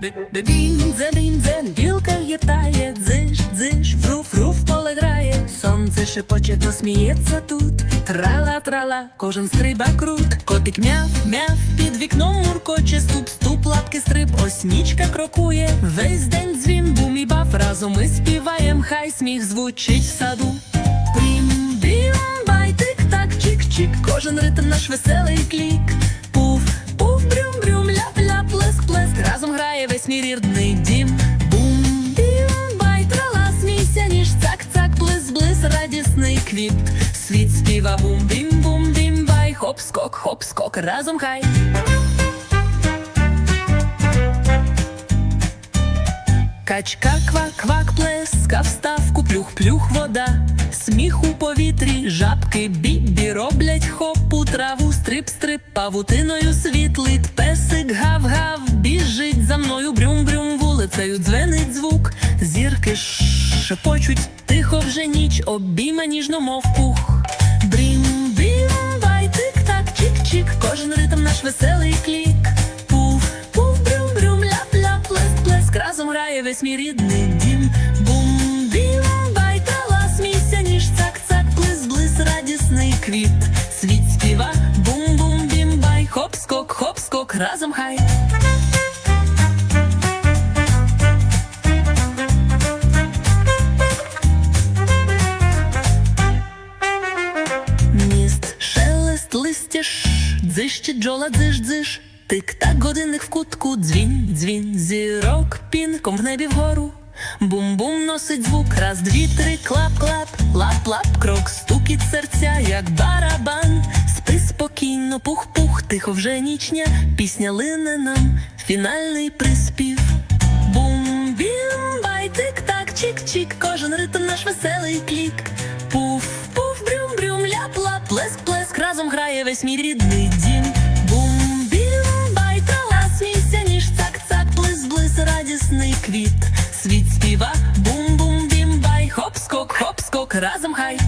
Діндзе, діндзе, білка гітає, дзиш, дзиш, фру, фру в поле грає. Сонце шепоче, то сміється тут. Трала, трала, кожен стриба крут. Котик мяв, мяв, під вікном муркоче, ступ, ступ, лапки стрип, ось нічка крокує. Весь день дзвін, бум і баф, разом ми співаєм, хай сміх звучить в саду. Брім, бім, бай, так, чик, чик, кожен ритм наш веселий клік. Мій рідний дім. Бум, бім, бай, трала, смійся, ніж цак, цак, блис, блис, радісний квіт. Світ співа бум, бім, бум, бім, бай, хоп, скок, хоп, скок, разом хай. Качка, квак, квак, плеска, вставку, плюх, плюх, вода, сміх у повітрі, жабки, бібі роблять хоп у траву, стрип, стрип, павутиною світлить, песик брюм, дзвенить звук, зірки шепочуть, тихо вже ніч, обійма ніжно, мов пух. Брім, бім, бай, тик, так, чик, чик, кожен ритм наш веселий клік. Пуф, пуф, брюм, брюм, ляп, ляп, плеск, плеск, разом грає весь мій рідний дім. Бум, бім, бай, трала, смійся, ніж цак, цак, блис, блис, радісний квіт. Світ співа, бум, бум, бім, бай, хоп, скок, хоп, скок, разом хай. Дзищить джола, дзиш, дзиш. Тик-так, годинник в кутку, дзвін, дзвін, зірок, пінком в небі вгору. Бум-бум носить звук, раз, дві, три, клап-клап, лап-лап, крок, стукіт серця, як барабан. Спи спокійно, пух-пух, тихо вже нічня, пісня лине нам, фінальний приспів. Бум, бім, бай, тик, так, чик-чик, кожен ритм наш веселий клік. Пуф, пуф, брюм, брюм, ляп, лап, плеск, плеск, разом грає весь мій рідний дім. Бум, бім, бай, трала, смійся, ніж цак, цак, блис, блис, радісний квіт. Світ співа, бум, бум, бім, бай, хоп, скок, хоп, скок, разом хай.